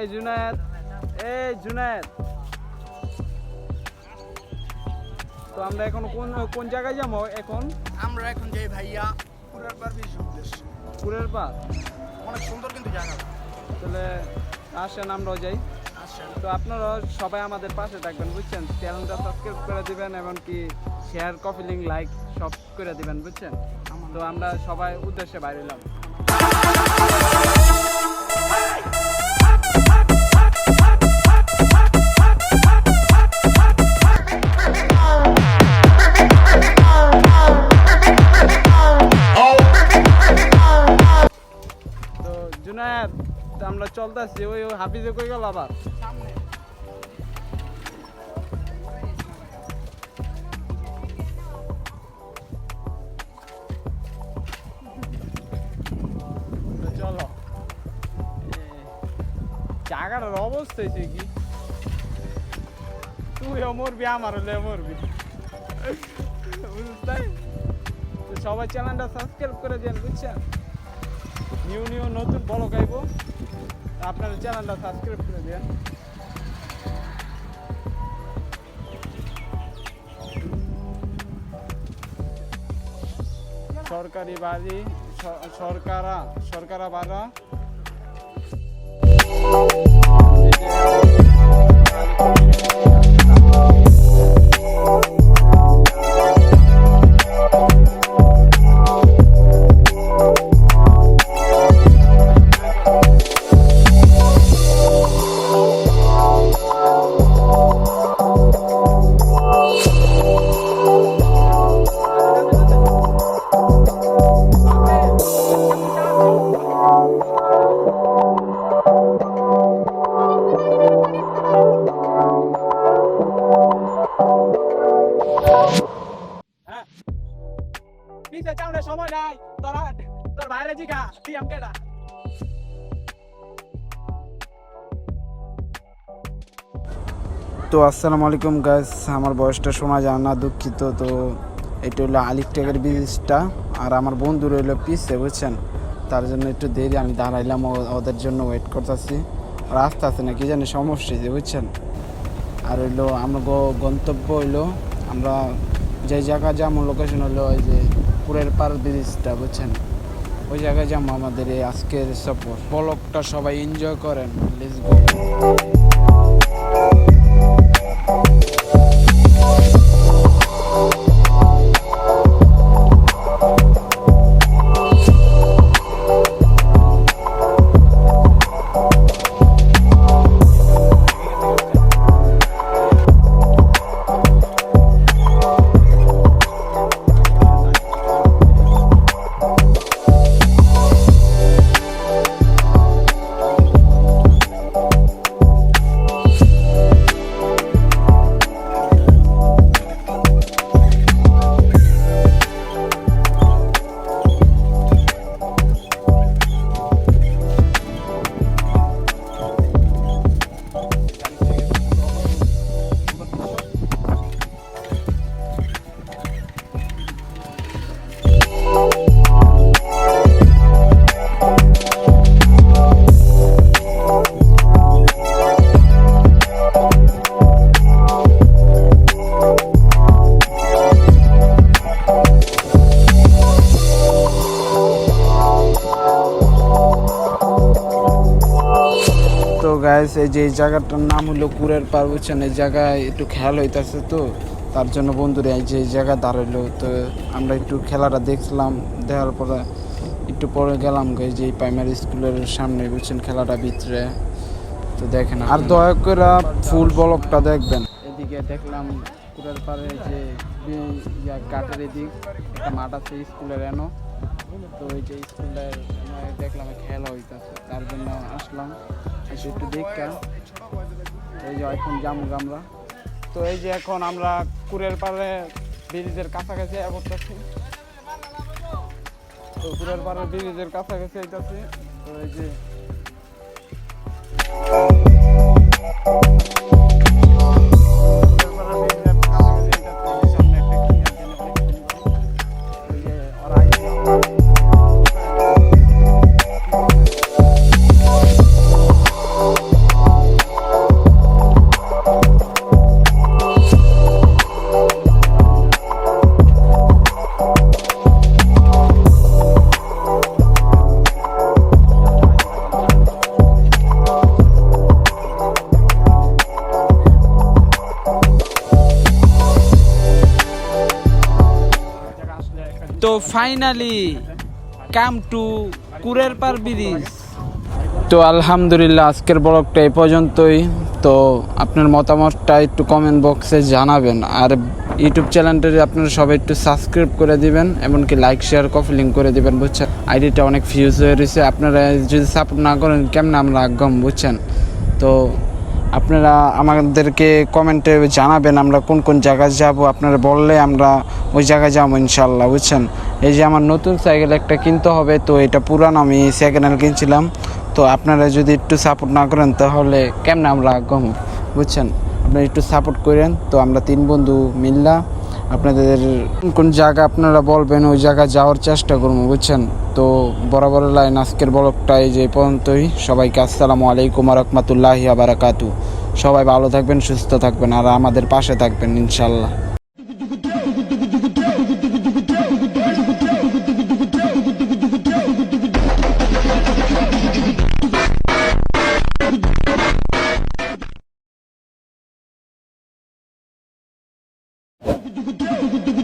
এই জুনায়েদ এই জুনায়েদ। তো আমরা এখন কোন কোন জায়গায় যাব এখন? আমরা এখন যাই ভাইয়া পুরার বার বেশি উদ্দেশ্যে। পুরের পার অনেক সুন্দর কিন্তু জায়গা। তাহলে আসেন আমরাও যাই। তো আপনারা সবাই আমাদের পাশে থাকবেন বুঝছেন? চ্যানেলটা সাবস্ক্রাইব করে দিবেন এমনকি শেয়ার কপি লিঙ্ক লাইক সব করে দিবেন বুঝছেন? তো আমরা সবাই উদ্দেশ্যে বাইরে এলাম। আমরা চলতেছি, ওই ওই হাফিজে কই গেল আবার? চলো। জায়গাটার অবস্থা হয়েছে কি? তুইও মরবি আমার হলে মরবি। বুঝতে সবাই চ্যানেলটা সাবস্ক্রাইব করে দেন, বুঝছেন? নিউ নিউ নতুন বড় গাইব। আপনার চ্যানেলটা সাবস্ক্রাইব করে দেন সরকারি বাড়ি সরকারা সরকারা বাড়া। হ্যাঁ সময় নাই। তোরা বাইরে জিগা। তো আসসালামু আলাইকুম গাইস আমার বয়সটা শোনা যায় না, দুঃখিত। তো এটা হলো আলিক টেকের ব্রিজটা আর আমার বন্ধু রইল পিছে বুঝছেন? তার জন্য একটু দেরি, আমি দাঁড়াইলাম ওদের জন্য ওয়েট করতেছি। আর আসতে আসতে না, কি জানি সমস্যা বুঝছেন? আর হইল, আমার গন্তব্য হইল, আমরা যে জায়গা যাব লোকেশন হলো ওই যে পুরের পার ব্রিজটা, বুঝছেন? ওই জায়গায় যাব আমাদের এই আজকের সফর। ব্লগটা সবাই এনজয় করেন লেটস গো গাইস যে এই জায়গাটার নাম হলো কুরের পার বুঝছেন? এই জায়গায় একটু খেয়াল হইতাছে তো তার জন্য বন্ধুরা এই যে এই জায়গা দাঁড়াইলো তো আমরা একটু খেলাটা দেখলাম দেখার পরে একটু পরে গেলাম যে প্রাইমারি স্কুলের সামনে বুঝছেন? খেলাটা ভিতরে। তো দেখেন আর দয়া করে ফুল ব্লকটা দেখবেন। এদিকে দেখলাম কুরের পারে যে কাঠের এদিক একটা মাঠ আছে স্কুলের এনো। তো ওই যে স্কুলের এনো দেখলাম খেলা হইতাছে তার জন্য আসলাম। এসে একটু দেখা এই যে এখন যাব আমরা তো এই যে এখন আমরা কুরের পাড়ে ব্রিজের কাছাকাছি পড়তেছি তো কুরের পাড়ে ব্রিজের কাছাকাছি আইতাছি। তো এই যে ফাইনালি কাম টু কুরের পার ব্রিজ তো আলহামদুলিল্লাহ, আজকের ব্লগটা এই পর্যন্তই। তো আপনার মতামতটা একটু কমেন্ট বক্সে জানাবেন। আর ইউটিউব চ্যানেলটা আপনারা সবাই একটু সাবস্ক্রাইব করে দিবেন, এমনকি লাইক শেয়ার কপি লিঙ্ক করে দিবেন, বুঝছেন? আইডিটা অনেক ফিউজ হয়ে রয়েছে। আপনারা যদি সাপোর্ট না করেন, কেমন আমরা আগ্রহ বুঝছেন? তো আপনারা আমাদেরকে কমেন্টে জানাবেন আমরা কোন কোন জায়গায় যাব। আপনারা বললে আমরা ওই জায়গায় যাব ইনশাল্লাহ, বুঝছেন? এই যে আমার নতুন সাইকেল একটা কিনতে হবে, তো এটা পুরান আমি সেকেন্ড হ্যান্ড কিনছিলাম। তো আপনারা যদি একটু সাপোর্ট না করেন তাহলে কেমন আমরা আগ্রহ বুঝছেন? আপনারা একটু সাপোর্ট করেন, তো আমরা তিন বন্ধু মিল্লা আপনাদের কোন জায়গা আপনারা বলবেন, ওই জায়গায় যাওয়ার চেষ্টা করব, বুঝছেন? তো বরাবর লাইন আজকের বলকটা এই যে পর্যন্তই। সবাইকে আসসালামু আলাইকুম রহমতুল্লাহি আবারাকাতু সবাই ভালো থাকবেন, সুস্থ থাকবেন, আর আমাদের পাশে থাকবেন ইনশাল্লাহ tucu, tucu, tucu, tucu.